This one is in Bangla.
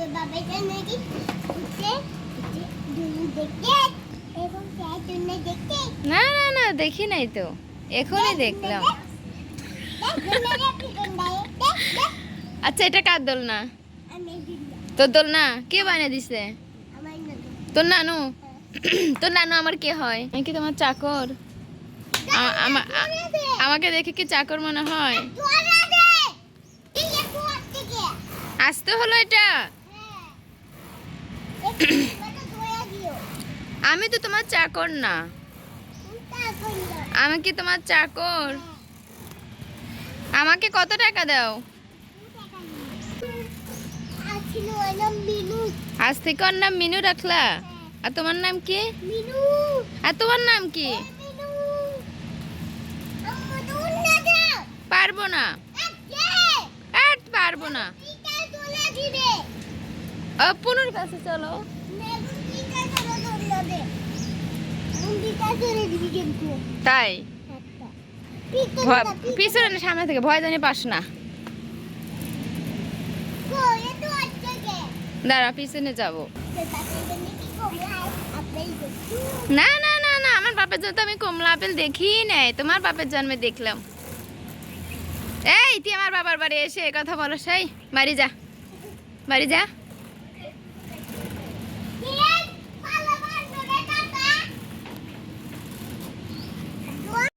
নাকি দেখতে এবং দেখতে না না না দেখি নাই তো। এখনই দেখলাম। আচ্ছা এটা কার দোল না তোর দোল না কে বানিয়ে দিছে? তোর নানু? তোর নানু আমার কে হয়? আমি কি তোমার চাকর? আমাকে দেখে কি চাকর মনে হয়? আসতে হলো এটা হ্যাঁ একটু মানে ধোয়া দিও আমি তো তোমার চাকর না। আমি কি তোমার চাকর? আমাকে কত টাকা দাও? আজ থেকে ওর নাম মিনু রাখলা। আর তোমার নাম কি? আর তোমার নাম কি? পারব না। পারব না। পুনুর কাছে চলো। তাই? পিছনে সামনে থেকে, ভয় জানি পাস না। দাঁড়া, পিছনে যাব। না না না না, আমার বাপের জন্য তো আমি কমলা আপেল দেখি নাই। তোমার বাপের জন্মে দেখলাম। এই, তুই আমার বাবার বাড়ি এসে কথা বলো, সেই। বাড়ি যা। বাড়ি যা।